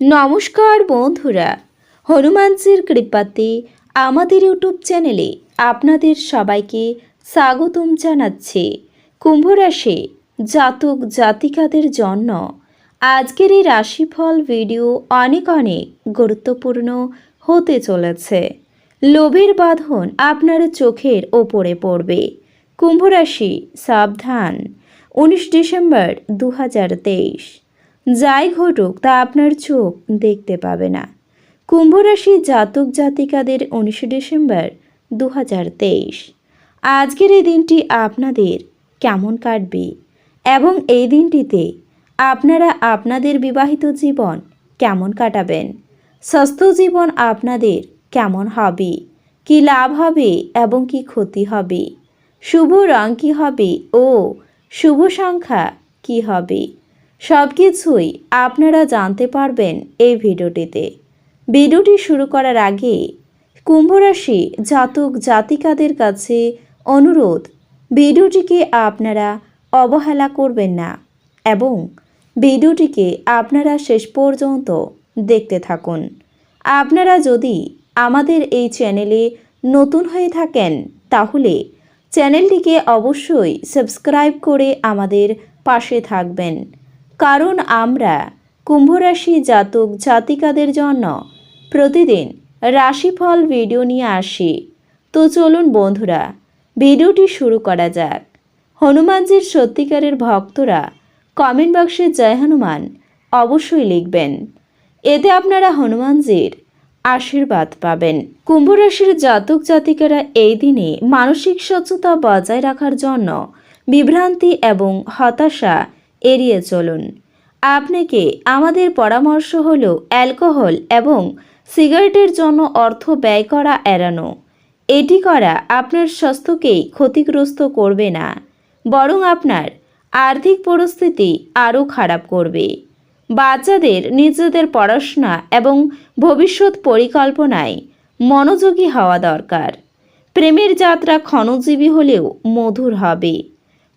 নমস্কার বন্ধুরা। হনুমানজির কৃপাতে আমাদের ইউটিউব চ্যানেলে আপনাদের সবাইকে স্বাগতম জানাচ্ছি। কুম্ভ রাশি জাতক জাতিকাদের জন্য আজকের এই রাশিফল ভিডিও অনেক অনেক গুরুত্বপূর্ণ হতে চলেছে। লোভের বাঁধন আপনার চোখের ওপরে পড়বে। কুম্ভরাশি সাবধান। উনিশ ডিসেম্বর দু হাজার তেইশ। যাই ঘটুক, তা আপনার চোখ দেখতে পাবে না। কুম্ভ রাশি জাতক জাতিকাদের উনিশে ডিসেম্বর দু হাজার তেইশ। আজকের এই দিনটি আপনাদের কেমন কাটবে এবং এই দিনটিতে আপনারা আপনাদের বিবাহিত জীবন কেমন কাটাবেন? স্বাস্থ্য জীবন আপনাদের কেমন হবে? কি লাভ হবে এবং কি ক্ষতি হবে? শুভ রং কী হবে ও শুভ সংখ্যা কি হবে? সব কিছুই আপনারা জানতে পারবেন এই ভিডিওটিতে। ভিডিওটি শুরু করার আগে কুম্ভ রাশি জাতক জাতিকাদের কাছে অনুরোধ, ভিডিওটিকে আপনারা অবহেলা করবেন না এবং ভিডিওটিকে আপনারা শেষ পর্যন্ত দেখতে থাকুন। আপনারা যদি আমাদের এই চ্যানেলে নতুন হয়ে থাকেন, তাহলে চ্যানেলটিকে অবশ্যই সাবস্ক্রাইব করে আমাদের পাশে থাকবেন। কারণ আমরা কুম্ভরাশি জাতক জাতিকাদের জন্য প্রতিদিন রাশিফল ভিডিও নিয়ে আসি। তো চলুন বন্ধুরা, ভিডিওটি শুরু করা যাক। হনুমানজির সত্যিকারের ভক্তরা কমেন্ট বক্সে জয় হনুমান অবশ্যই লিখবেন। এতে আপনারা হনুমানজির আশীর্বাদ পাবেন। কুম্ভ রাশির জাতক জাতিকারা এই দিনে মানসিক স্বচ্ছতা বজায় রাখার জন্য বিভ্রান্তি এবং হতাশা এড়িয়ে চলুন। আপনাকে আমাদের পরামর্শ হল অ্যালকোহল এবং সিগারেটের জন্য অর্থ ব্যয় করা এড়ানো। এটি করা আপনার স্বাস্থ্যকেই ক্ষতিগ্রস্ত করবে না, বরং আপনার আর্থিক পরিস্থিতি আরও খারাপ করবে। বাচ্চাদের নিজেদের পড়াশোনা এবং ভবিষ্যৎ পরিকল্পনায় মনোযোগী হওয়া দরকার। প্রেমের যাত্রা ক্ষণজীবী হলেও মধুর হবে।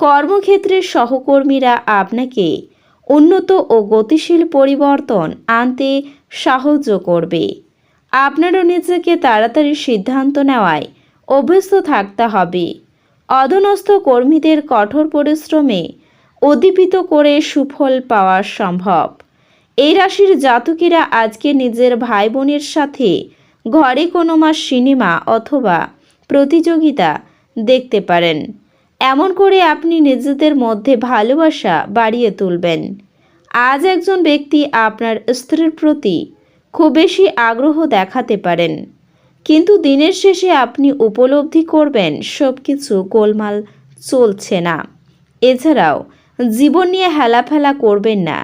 কর্মক্ষেত্রের সহকর্মীরা আপনাকে উন্নত ও গতিশীল পরিবর্তন আনতে সাহায্য করবে। আপনারও নিজেকে তাড়াতাড়ি সিদ্ধান্ত নেওয়ায় অভ্যস্ত থাকতে হবে। অধনস্থ কর্মীদের কঠোর পরিশ্রমে উদ্দীপিত করে সুফল পাওয়া সম্ভব। এই রাশির জাতকেরা আজকে নিজের ভাই বোনের সাথে ঘরে কোনো মাস সিনেমা অথবা প্রতিযোগিতা দেখতে পারেন। এমন করে আপনি নিজেদের মধ্যে ভালোবাসা বাড়িয়ে তুলবেন। আজ একজন ব্যক্তি আপনার স্ত্রীর প্রতি খুব বেশি আগ্রহ দেখাতে পারেন, কিন্তু দিনের শেষে আপনি উপলব্ধি করবেন সব কিছু গোলমাল চলছে না। এছাড়াও জীবন নিয়ে হেলাফেলা করবেন না।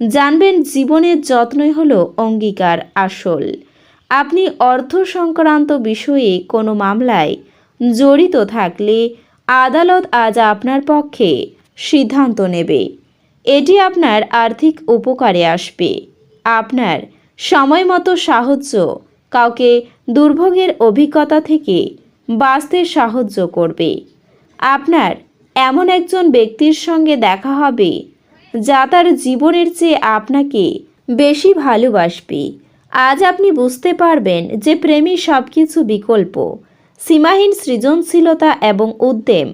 জানবেন জীবনের যত্নই হলো অঙ্গীকার আসল। আপনি অর্থ সংক্রান্ত বিষয়ে কোনো মামলায় জড়িত থাকলে আদালত আজ আপনার পক্ষে সিদ্ধান্ত নেবে। এটি আপনার আর্থিক উপকারে আসবে। আপনার সময় মতো সাহায্য, কাউকে দুর্ভোগের অভিজ্ঞতা থেকে বাঁচতে সাহায্য করবে। আপনার এমন একজন ব্যক্তির সঙ্গে দেখা হবে, যা তার জীবনের চেয়ে আপনাকে বেশি ভালোবাসবে। আজ আপনি বুঝতে পারবেন যে প্রেমী সব কিছু বিকল্প। সীমাহীন সৃজনশীলতা এবং উদ্যম।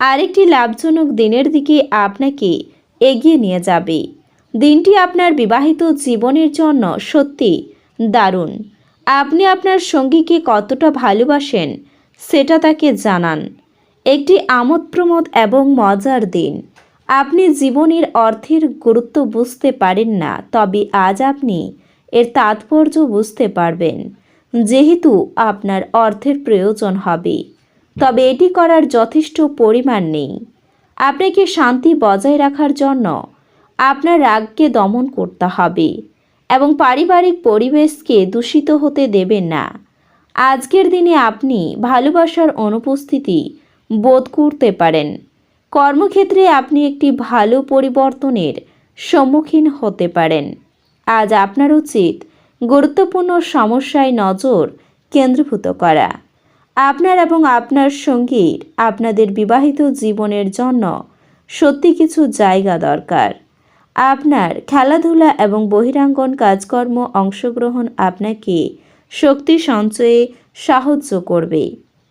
আরেকটি লাভজনক দিনের দিকে আপনাকে এগিয়ে নিয়ে যাবে। দিনটি আপনার বিবাহিত জীবনের জন্য সত্যি দারুণ। আপনি আপনার সঙ্গীকে কতটা ভালোবাসেন, সেটা তাকে জানান। একটি আমোদপ্রমোদ এবং মজার দিন। আপনি জীবনের অর্থের গুরুত্ব বুঝতে পারেন না, তবে আজ আপনি এর তাৎপর্য বুঝতে পারবেন। যেহেতু আপনার অর্থের প্রয়োজন হবে, তবে এটি করার যথেষ্ট পরিমাণ নেই। আপনাকে শান্তি বজায় রাখার জন্য আপনার রাগকে দমন করতে হবে এবং পারিবারিক পরিবেশকে দূষিত হতে দেবেন না। আজকের দিনে আপনি ভালোবাসার অনুপস্থিতি বোধ করতে পারেন। কর্মক্ষেত্রে আপনি একটি ভালো পরিবর্তনের সম্মুখীন হতে পারেন। আজ আপনার উচিত গুরুত্বপূর্ণ সমস্যায় নজর কেন্দ্রীভূত করা। আপনার এবং আপনার সঙ্গীর, আপনাদের বিবাহিত জীবনের জন্য সত্যি কিছু জায়গা দরকার। আপনার খেলাধুলা এবং বহিরাঙ্গন কাজকর্ম অংশগ্রহণ আপনাকে শক্তি সঞ্চয়ে সাহায্য করবে।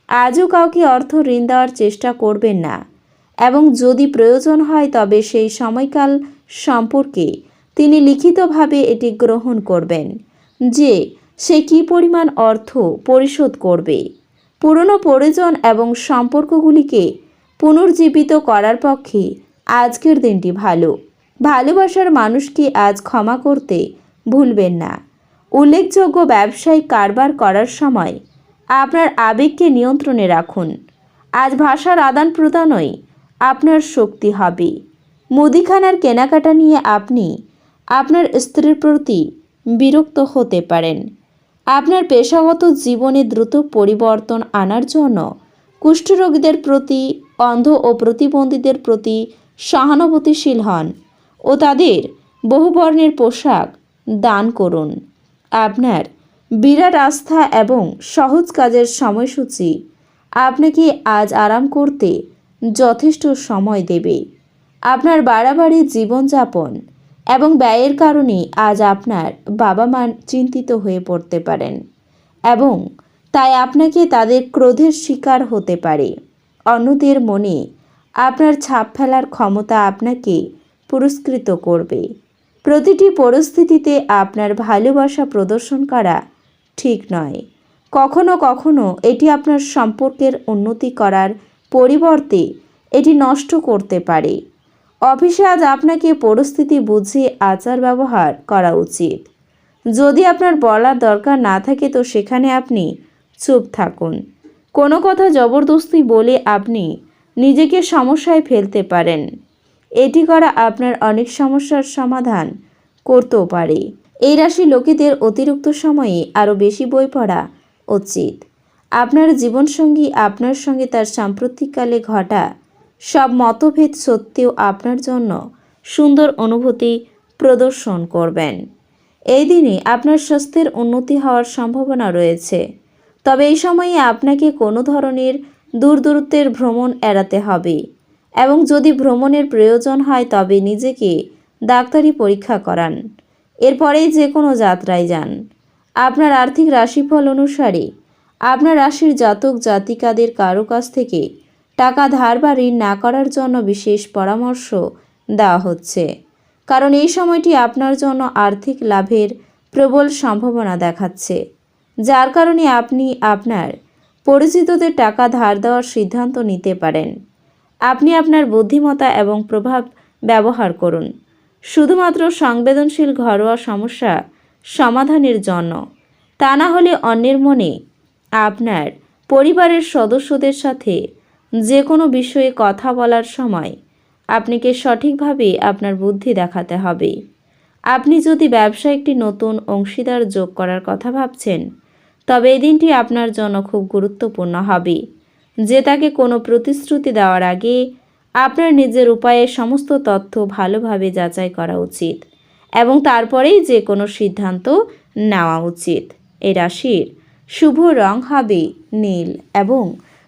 আজও কাউকে অর্থ ঋণ দেওয়ার চেষ্টা করবেন না এবং যদি প্রয়োজন হয় তবে সেই সময়কাল সম্পর্কে তিনি লিখিতভাবে এটি গ্রহণ করবেন। যে সে কী পরিমাণ অর্থ পরিশোধ করবে? পুরনো পরিজন এবং সম্পর্কগুলিকে পুনর্জীবিত করার পক্ষে আজকের দিনটি ভালো। ভালোবাসার মানুষকে আজ ক্ষমা করতে ভুলবেন না। উল্লেখযোগ্য ব্যবসায়িক কারবার করার সময় আপনার আবেগকে নিয়ন্ত্রণে রাখুন। আজ ভাষার আদান প্রদানই আপনার শক্তি হবে। মুদিখানার কেনাকাটা নিয়ে আপনি আপনার স্ত্রীর প্রতি বিরক্ত হতে পারেন। আপনার পেশাগত জীবনে দ্রুত পরিবর্তন আনার জন্য কুষ্ঠরোগীদের প্রতি, অন্ধ ও প্রতিবন্ধীদের প্রতি সহানুভূতিশীল হন ও তাদের বহুবর্ণের পোশাক দান করুন। আপনার বিরাট আস্থা এবং সহজ কাজের সময়সূচি আপনাকে আজ আরাম করতে যথেষ্ট সময় দেবে। আপনার বাড়াবাড়ি জীবনযাপন এবং ব্যয়ের কারণে আজ আপনার বাবা মা চিন্তিত হয়ে পড়তে পারেন এবং তাই আপনাকে তাদের ক্রোধের শিকার হতে পারে। অন্যদের মনে আপনার ছাপ ফেলার ক্ষমতা আপনাকে পুরস্কৃত করবে। প্রতিটি পরিস্থিতিতে আপনার ভালোবাসা প্রদর্শন করা ঠিক নয়। কখনো কখনো এটি আপনার সম্পর্কের উন্নতি করার পরিবর্তে এটি নষ্ট করতে পারে। অফিসে আজ আপনাকে পরিস্থিতি বুঝে আচার ব্যবহার করা উচিত। যদি আপনার বলার দরকার না থাকে, তো সেখানে আপনি চুপ থাকুন। কোনো কথা জবরদস্তি বলে আপনি নিজেকে সমস্যায় ফেলতে পারেন। এটি করা আপনার অনেক সমস্যার সমাধান করতেও পারে। এই রাশি লোকেদের অতিরিক্ত সময়ে আরও বেশি বই পড়া উচিত। আপনার জীবনসঙ্গী আপনার সঙ্গে তার সাম্প্রতিককালে ঘটা সব মতভেদ সত্ত্বেও আপনার জন্য সুন্দর অনুভূতি প্রদর্শন করবেন। এই দিনে আপনার স্বাস্থ্যের উন্নতি হওয়ার সম্ভাবনা রয়েছে। তবে এই সময়ে আপনাকে কোনো ধরনের দূর দূরত্বের ভ্রমণ এড়াতে হবে এবং যদি ভ্রমণের প্রয়োজন হয় তবে নিজেকে ডাক্তারি পরীক্ষা করান। এরপরেই যে কোনো যাত্রায় যান। আপনার আর্থিক রাশিফল অনুসারে আপনার রাশির জাতক জাতিকাদের কারও কাছ থেকে টাকা ধার বা ঋণ না করার জন্য বিশেষ পরামর্শ দেওয়া হচ্ছে। কারণ এই সময়টি আপনার জন্য আর্থিক লাভের প্রবল সম্ভাবনা দেখাচ্ছে। যার কারণে আপনি আপনার পরিচিতদের টাকা ধার দেওয়ার সিদ্ধান্ত নিতে পারেন। আপনি আপনার বুদ্ধিমত্তা এবং প্রভাব ব্যবহার করুন। শুধুমাত্র সংবেদনশীল ঘরোয়া সমস্যা সমাধানের জন্য। তা না হলে অন্যের মনে আপনার পরিবারের সদস্যদের সাথে যে কোনো বিষয়ে কথা বলার সময় আপনাকে সঠিকভাবে আপনার বুদ্ধি দেখাতে হবে। আপনি যদি ব্যবসায় একটি নতুন অংশীদার যোগ করার কথা ভাবছেন, তবে এই দিনটি আপনার জন্য খুব গুরুত্বপূর্ণ হবে, যে তাকে কোনো প্রতিশ্রুতি দেওয়ার আগে আপনার নিজের উপায়ে সমস্ত তথ্য ভালোভাবে যাচাই করা উচিত এবং তারপরেই যে কোনো সিদ্ধান্ত নেওয়া উচিত। এই রাশির শুভ রং হবে নীল এবং